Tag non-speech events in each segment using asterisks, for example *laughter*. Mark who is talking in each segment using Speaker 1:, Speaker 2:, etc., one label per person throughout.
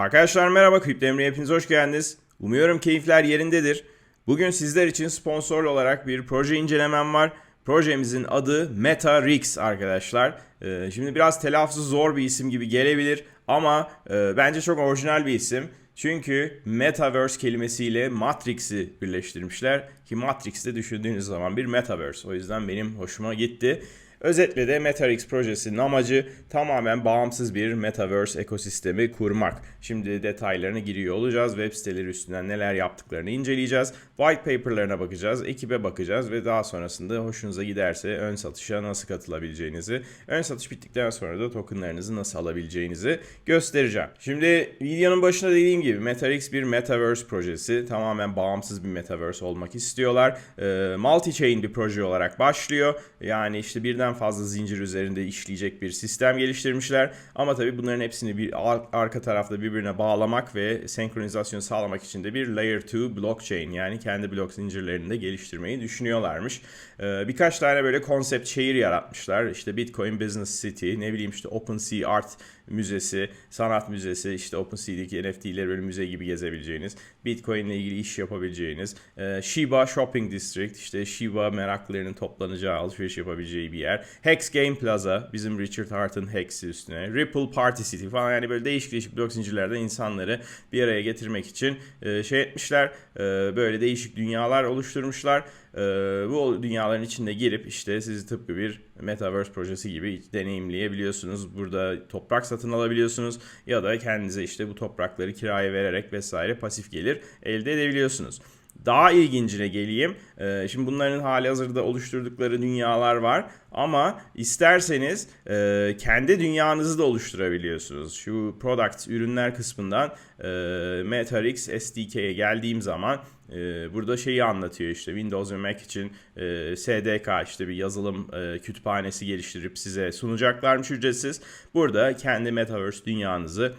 Speaker 1: Arkadaşlar merhaba, Kripto Emre'ye hepiniz hoş geldiniz. Umuyorum keyifler yerindedir. Bugün sizler için sponsor olarak bir proje incelemem var. Projemizin adı MetaRix arkadaşlar. Ee, şimdi biraz telaffuzu zor bir isim gibi gelebilir ama e, bence çok orijinal bir isim. Çünkü Metaverse kelimesiyle Matrix'i birleştirmişler. Ki Matrix'te düşündüğünüz zaman bir Metaverse. O yüzden benim hoşuma gitti. Özetle de MetaRix projesinin amacı tamamen bağımsız bir Metaverse ekosistemi kurmak. Şimdi detaylarına giriyor olacağız. Web siteleri üstünden neler yaptıklarını inceleyeceğiz. White paper'larına bakacağız, ekibe bakacağız ve daha sonrasında hoşunuza giderse ön satışa nasıl katılabileceğinizi, ön satış bittikten sonra da tokenlarınızı nasıl alabileceğinizi göstereceğim. Şimdi videonun başında dediğim gibi MetaRix bir Metaverse projesi. Tamamen bağımsız bir Metaverse olmak istiyorlar. Ee, multi-chain bir proje olarak başlıyor. Yani işte birden fazla zincir üzerinde işleyecek bir sistem geliştirmişler. Ama tabii bunların hepsini bir ar- arka tarafta birbirine bağlamak ve senkronizasyon sağlamak için de bir Layer 2 blockchain yani kendi blok zincirlerini de geliştirmeyi düşünüyorlarmış. Ee, birkaç tane böyle konsept şehir yaratmışlar. İşte Bitcoin Business City, ne bileyim işte OpenSea Art Müzesi, Sanat Müzesi, işte OpenSea'deki NFT'leri böyle müze gibi gezebileceğiniz, Bitcoin ile ilgili iş yapabileceğiniz, e, Shiba Shopping District, işte Shiba meraklılarının toplanacağı, alışveriş yapabileceği bir yer, Hex Game Plaza, bizim Richard Hart'ın Hex'i üstüne, Ripple Party City falan yani böyle değişik değişik blok zincirlerde insanları bir araya getirmek için e, şey etmişler, e, böyle değişik dünyalar oluşturmuşlar. Ee, bu dünyaların içinde girip işte sizi tıpkı bir Metaverse projesi gibi deneyimleyebiliyorsunuz. Burada toprak satın alabiliyorsunuz ya da kendinize işte bu toprakları kiraya vererek vesaire pasif gelir elde edebiliyorsunuz. Daha ilgincine geleyim. Ee, şimdi bunların hali hazırda oluşturdukları dünyalar var. Ama isterseniz e, kendi dünyanızı da oluşturabiliyorsunuz. Şu product, ürünler kısmından e, MetaRix SDK'ye geldiğim zaman e, burada şeyi anlatıyor işte Windows ve Mac için e, SDK işte bir yazılım kütüphanesi geliştirip size sunacaklarmış ücretsiz. Burada kendi Metaverse dünyanızı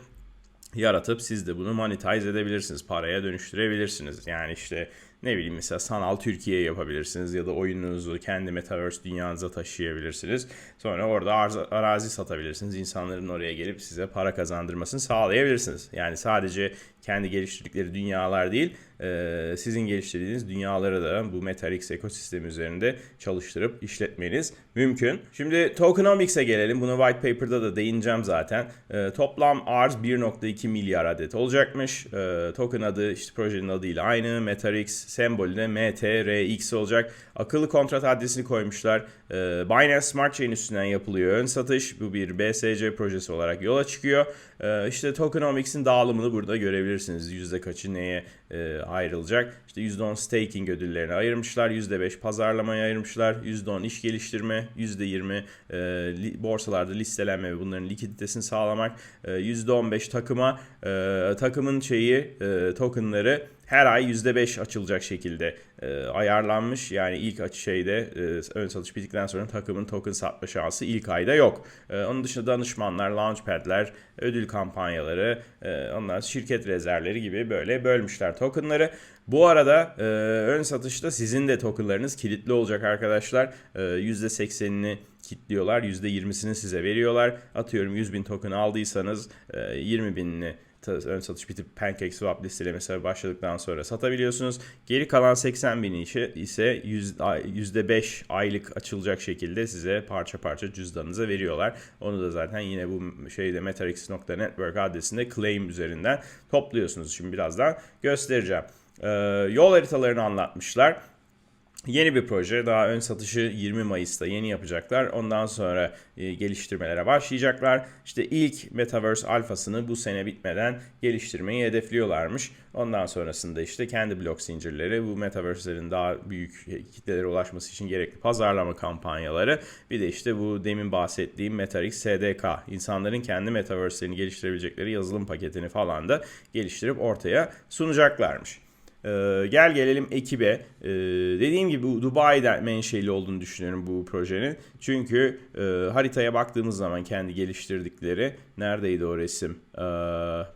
Speaker 1: yaratıp siz de bunu monetize edebilirsiniz. Paraya dönüştürebilirsiniz. Yani işte ne bileyim mesela sanal Türkiye yapabilirsiniz ya da oyununuzu kendi metaverse dünyanıza taşıyabilirsiniz. Sonra orada arazi satabilirsiniz. İnsanların oraya gelip size para kazandırmasını sağlayabilirsiniz. Yani sadece kendi geliştirdikleri dünyalar değil, sizin geliştirdiğiniz dünyaları da bu MetaRix ekosistemi üzerinde çalıştırıp işletmeniz mümkün. Şimdi tokenomics'e gelelim. Bunu white paper'da da değineceğim zaten. E, toplam arz 1.2 milyar adet olacakmış. E, token adı işte projenin adıyla aynı. MetaRix sembolü de MTRX olacak. Akıllı kontrat adresini koymuşlar. E, Binance Smart Chain üstünden yapılıyor ön satış. Bu bir BSC projesi olarak yola çıkıyor. E, işte tokenomics'in dağılımını burada görebilirsiniz. Yüzde kaçı neye e, ayrılacak. İşte %10 staking ödüllerini ayırmışlar. %5 pazarlamaya ayırmışlar. %10 iş geliştirme. %20 e, borsalarda listelenme ve bunların likiditesini sağlamak. E, %15 takıma. E, takımın şeyi tokenları her ay %5 açılacak şekilde e, ayarlanmış. Yani ilk şeyde e, ön satış bittikten sonra takımın token satma şansı ilk ayda yok. E, onun dışında danışmanlar, launchpad'ler, ödül kampanyaları, e, onlar şirket rezervleri gibi böyle bölmüşler tokenları. Bu arada e, ön satışta sizin de tokenlarınız kilitli olacak arkadaşlar. E, %80'ini kilitliyorlar, %20'sini size veriyorlar. Atıyorum 100 bin token aldıysanız e, 20 binini ön satış bitip PancakeSwap listelemesi başladıktan sonra satabiliyorsunuz. Geri kalan 80 bin işi ise %5 aylık açılacak şekilde size parça parça cüzdanınıza veriyorlar. Onu da zaten yine bu şeyde metarix.network adresinde claim üzerinden topluyorsunuz. Şimdi birazdan göstereceğim. Ee, yol haritalarını anlatmışlar. Yeni bir proje. Daha ön satışı 20 Mayıs'ta yeni yapacaklar. Ondan sonra e, geliştirmelere başlayacaklar. İşte ilk Metaverse alfasını bu sene bitmeden geliştirmeyi hedefliyorlarmış. Ondan sonrasında işte kendi blok zincirleri, bu Metaverse'lerin daha büyük kitlelere ulaşması için gerekli pazarlama kampanyaları. Bir de işte bu demin bahsettiğim MetaRix SDK. insanların kendi Metaverse'lerini geliştirebilecekleri yazılım paketini falan da geliştirip ortaya sunacaklarmış. Ee, gel gelelim ekibe. Ee, dediğim gibi bu Dubai'den menşeli olduğunu düşünüyorum bu projenin. Çünkü e, haritaya baktığımız zaman kendi geliştirdikleri neredeydi o resim? Ee,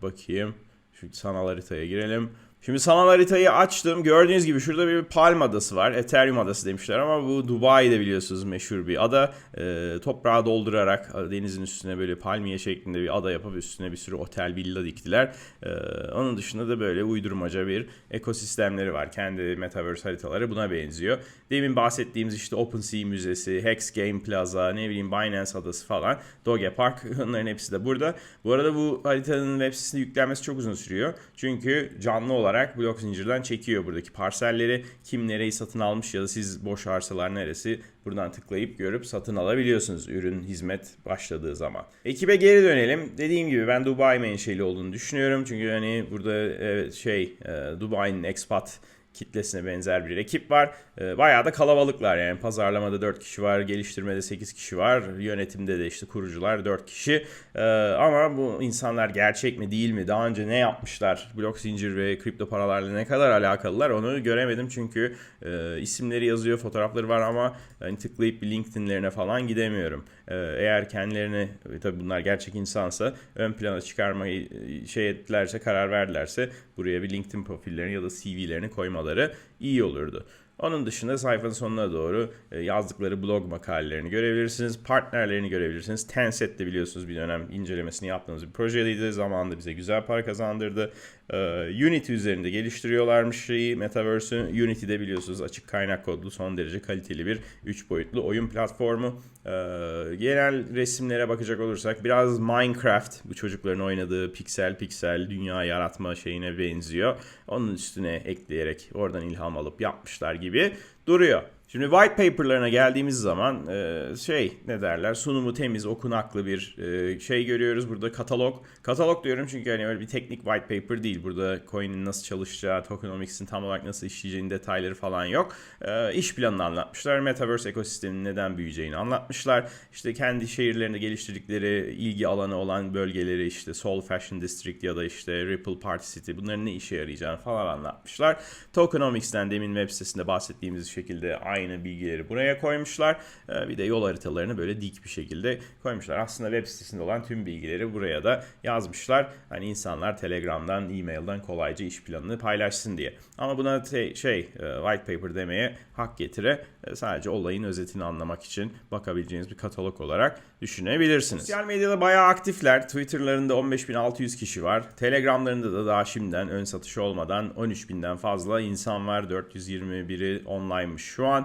Speaker 1: bakayım. Şu sanal haritaya girelim. Şimdi sanal haritayı açtım. Gördüğünüz gibi şurada bir Palm adası var. Ethereum adası demişler ama bu Dubai'de biliyorsunuz meşhur bir ada. E, toprağı doldurarak denizin üstüne böyle palmiye şeklinde bir ada yapıp üstüne bir sürü otel, villa diktiler. E, onun dışında da böyle uydurmaca bir ekosistemleri var. Kendi metaverse haritaları buna benziyor. Demin bahsettiğimiz işte OpenSea Müzesi, Hex Game Plaza, ne bileyim Binance Adası falan, Doge Park *laughs* onların hepsi de burada. Bu arada bu haritanın web sitesine yüklenmesi çok uzun sürüyor. Çünkü canlı olarak blok zincirden çekiyor buradaki parselleri. Kim nereyi satın almış ya da siz boş arsalar neresi buradan tıklayıp görüp satın alabiliyorsunuz ürün, hizmet başladığı zaman. Ekibe geri dönelim. Dediğim gibi ben Dubai menşeli olduğunu düşünüyorum. Çünkü hani burada evet, şey e, Dubai'nin expat kitlesine benzer bir ekip var. E, bayağı da kalabalıklar yani pazarlamada 4 kişi var, geliştirmede 8 kişi var, yönetimde de işte kurucular 4 kişi. E, ama bu insanlar gerçek mi değil mi? Daha önce ne yapmışlar? Blok zincir ve kripto paralarla ne kadar alakalılar onu göremedim çünkü e, isimleri yazıyor, fotoğrafları var ama hani tıklayıp bir LinkedIn'lerine falan gidemiyorum. E, eğer kendilerini tabii bunlar gerçek insansa ön plana çıkarmayı şey ettilerse, karar verdilerse buraya bir LinkedIn profillerini ya da CV'lerini koymaları iyi olurdu. Onun dışında sayfanın sonuna doğru yazdıkları blog makalelerini görebilirsiniz. Partnerlerini görebilirsiniz. Tencent de biliyorsunuz bir dönem incelemesini yaptığımız bir projedeydi. Zamanında bize güzel para kazandırdı. Unity üzerinde geliştiriyorlarmış şeyi. Metaverse'ü Unity'de biliyorsunuz açık kaynak kodlu son derece kaliteli bir 3 boyutlu oyun platformu. Genel resimlere bakacak olursak biraz Minecraft bu çocukların oynadığı piksel piksel dünya yaratma şeyine benziyor. Onun üstüne ekleyerek oradan ilham alıp yapmışlar gibi duruyor. Şimdi white paper'larına geldiğimiz zaman şey ne derler sunumu temiz okunaklı bir şey görüyoruz. Burada katalog. Katalog diyorum çünkü hani öyle bir teknik white paper değil. Burada coin'in nasıl çalışacağı, tokenomics'in tam olarak nasıl işleyeceğinin detayları falan yok. İş planını anlatmışlar. Metaverse ekosisteminin neden büyüyeceğini anlatmışlar. İşte kendi şehirlerinde geliştirdikleri ilgi alanı olan bölgeleri işte Seoul Fashion District ya da işte Ripple Party City bunların ne işe yarayacağını falan anlatmışlar. Tokenomics'ten demin web sitesinde bahsettiğimiz şekilde aynı bilgileri buraya koymuşlar. Bir de yol haritalarını böyle dik bir şekilde koymuşlar. Aslında web sitesinde olan tüm bilgileri buraya da yazmışlar. Hani insanlar Telegram'dan, e-mail'den kolayca iş planını paylaşsın diye. Ama buna te- şey white paper demeye hak getire sadece olayın özetini anlamak için bakabileceğiniz bir katalog olarak düşünebilirsiniz. Sosyal medyada bayağı aktifler. Twitter'larında 15.600 kişi var. Telegram'larında da daha şimdiden ön satış olmadan 13.000'den fazla insan var. 421'i online'mış şu an.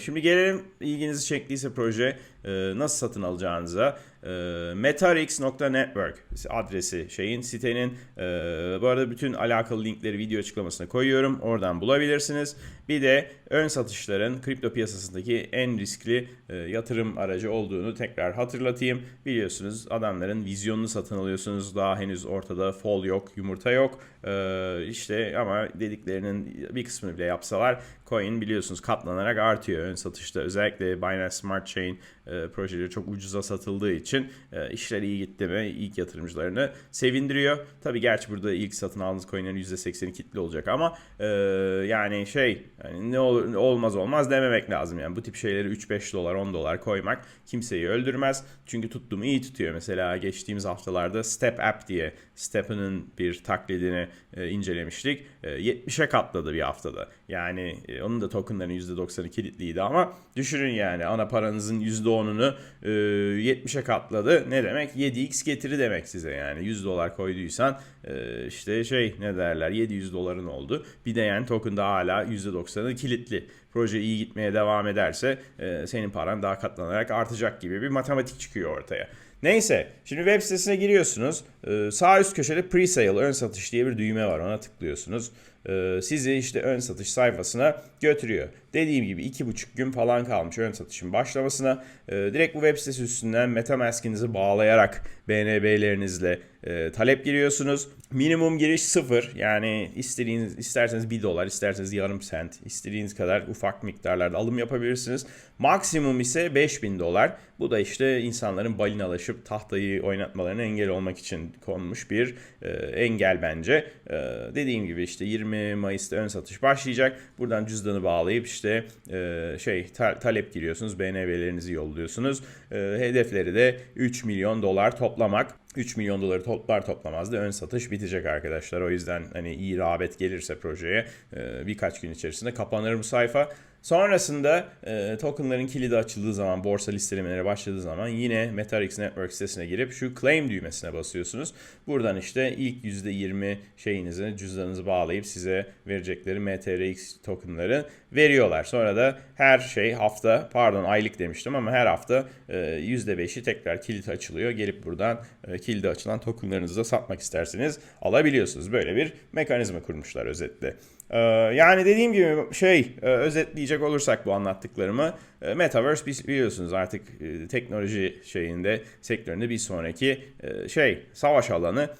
Speaker 1: Şimdi gelelim ilginizi çektiyse proje nasıl satın alacağınıza. metarix.network adresi şeyin sitenin. Bu arada bütün alakalı linkleri video açıklamasına koyuyorum oradan bulabilirsiniz. Bir de ön satışların kripto piyasasındaki en riskli yatırım aracı olduğunu tekrar hatırlatayım. Biliyorsunuz adamların vizyonunu satın alıyorsunuz. Daha henüz ortada fol yok yumurta yok. İşte ama dediklerinin bir kısmını bile yapsalar coin biliyorsunuz katlanarak artıyor ön satışta özellikle Binance Smart Chain e, projeleri çok ucuza satıldığı için e, işler iyi gitti mi ilk yatırımcılarını sevindiriyor. Tabi gerçi burada ilk satın aldığınız coinlerin %80'i kitli olacak ama e, yani şey yani ne olur, olmaz olmaz dememek lazım. Yani bu tip şeyleri 3-5 dolar 10 dolar koymak kimseyi öldürmez. Çünkü tuttuğumu iyi tutuyor. Mesela geçtiğimiz haftalarda Step App diye Step'ın bir taklidini e, incelemiştik. E, 70'e katladı bir haftada. Yani e, onun da tokenların %90'ı kilitliydi ama düşünün yani ana paranızın %10'unu e, 70'e katladı. Ne demek? 7x getiri demek size yani. 100 dolar koyduysan e, işte şey ne derler 700 doların oldu. Bir de yani token'da hala %90'ı kilitli. Proje iyi gitmeye devam ederse e, senin paran daha katlanarak artacak gibi bir matematik çıkıyor ortaya. Neyse şimdi web sitesine giriyorsunuz. Ee, sağ üst köşede pre-sale ön satış diye bir düğme var ona tıklıyorsunuz. Ee, sizi işte ön satış sayfasına götürüyor. Dediğim gibi iki buçuk gün falan kalmış ön satışın başlamasına. Ee, direkt bu web sitesi üstünden Metamask'inizi bağlayarak BNB'lerinizle e, talep giriyorsunuz. Minimum giriş sıfır. Yani istediğiniz isterseniz 1 dolar, isterseniz yarım sent, istediğiniz kadar ufak miktarlarda alım yapabilirsiniz. Maksimum ise 5000 dolar. Bu da işte insanların balinalaşıp tahtayı oynatmalarına engel olmak için konmuş bir e, engel bence. E, dediğim gibi işte 20 Mayıs'ta ön satış başlayacak. Buradan cüzdanı bağlayıp işte e, şey ta- talep giriyorsunuz. BNB'lerinizi yolluyorsunuz. E, hedefleri de 3 milyon dolar toplamak. 3 milyon doları toplar toplamaz da ön satış bitecek arkadaşlar. O yüzden hani iyi rağbet gelirse projeye e, birkaç gün içerisinde kapanır bu sayfa. Sonrasında e, tokenların kilidi açıldığı zaman, borsa listelemeleri başladığı zaman yine MetaRX Network sitesine girip şu claim düğmesine basıyorsunuz. Buradan işte ilk %20 şeyinizi, cüzdanınızı bağlayıp size verecekleri MTRX tokenları veriyorlar. Sonra da her şey hafta, pardon aylık demiştim ama her hafta e, %5'i tekrar kilit açılıyor. Gelip buradan e, kilidi açılan tokenlarınızı da satmak isterseniz alabiliyorsunuz. Böyle bir mekanizma kurmuşlar özetle. Ee, Yani dediğim gibi şey e, özetleyecek olursak bu anlattıklarımı Metaverse biz biliyorsunuz artık e, teknoloji şeyinde sektöründe bir sonraki e, şey savaş alanı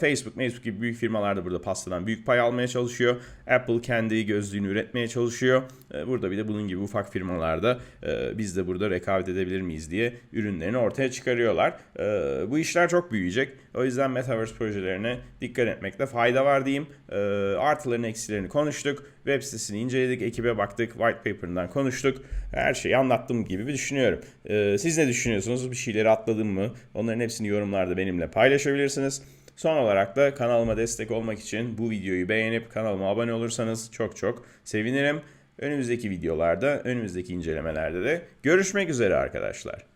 Speaker 1: Facebook, Facebook gibi büyük firmalar da burada pastadan büyük pay almaya çalışıyor. Apple kendi gözlüğünü üretmeye çalışıyor. E, Burada bir de bunun gibi ufak firmalarda e, biz de burada rekabet edebilir miyiz diye ürünlerini ortaya çıkarıyorlar. E, Bu işler çok büyüyecek. O yüzden Metaverse projelerine dikkat etmekte fayda var diyeyim. E, Artılarını eksilerini konuştuk. Web sitesini inceledik, ekibe baktık, white paper'ından konuştuk. Her şeyi anlattığım gibi düşünüyorum. E, Siz ne düşünüyorsunuz? Bir şeyleri atladım mı? Onların hepsini yorumlarda benimle paylaşabilirsiniz. Son olarak da kanalıma destek olmak için bu videoyu beğenip kanalıma abone olursanız çok çok sevinirim. Önümüzdeki videolarda, önümüzdeki incelemelerde de görüşmek üzere arkadaşlar.